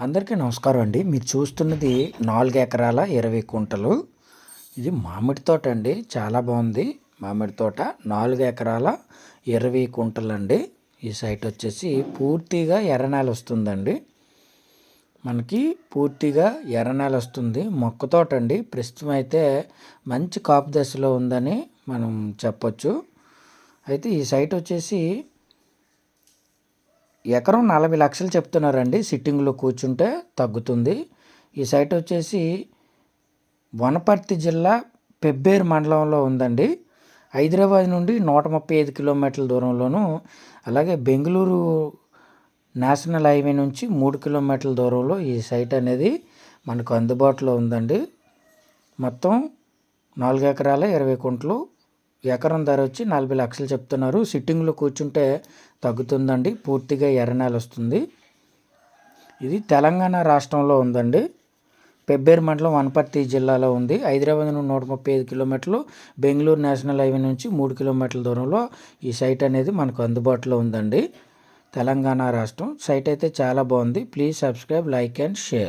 అందరికీ నమస్కారం అండి. మీరు చూస్తున్నది నాలుగు ఎకరాల ఇరవై కుంటలు. ఇది మామిడి తోట అండి. చాలా బాగుంది మామిడి తోట. నాలుగు ఎకరాల ఇరవై కుంటలు అండి ఈ సైట్ వచ్చేసి పూర్తిగా ఎర్రనేల వస్తుందండి. మనకి పూర్తిగా ఎర్రనేల వస్తుంది. మొక్క తోట అండి. ప్రస్తుతం అయితే మంచి కాపు దశలో ఉందని మనం చెప్పొచ్చు. అయితే ఈ సైట్ వచ్చేసి ఎకరం నలభై లక్షలు చెప్తున్నారండి. సిట్టింగ్లో కూర్చుంటే తగ్గుతుంది. ఈ సైట్ వచ్చేసి వనపర్తి జిల్లా పెబ్బేరు మండలంలో ఉందండి. హైదరాబాద్ నుండి నూట ముప్పై ఐదు కిలోమీటర్ల దూరంలోను అలాగే బెంగళూరు నేషనల్ హైవే నుంచి మూడు కిలోమీటర్ల దూరంలో ఈ సైట్ అనేది మనకు అందుబాటులో ఉందండి. మొత్తం నాలుగు ఎకరాల ఇరవై కుంటలు ఎకరం ధర వచ్చి నలభై లక్షలు చెప్తున్నారు. సిట్టింగ్లో కూర్చుంటే తగ్గుతుందండి. పూర్తిగా ఎర్రనేల వస్తుంది. ఇది తెలంగాణ రాష్ట్రంలో ఉందండి. పెబ్బేరు మండలం వనపర్తి జిల్లాలో ఉంది. హైదరాబాద్ నుండి నూట ముప్పై ఐదు కిలోమీటర్లు బెంగళూరు నేషనల్ హైవే నుంచి మూడు కిలోమీటర్ల దూరంలో ఈ సైట్ అనేది మనకు అందుబాటులో ఉందండి. తెలంగాణ రాష్ట్రం. సైట్ అయితే చాలా బాగుంది. Please subscribe like and share.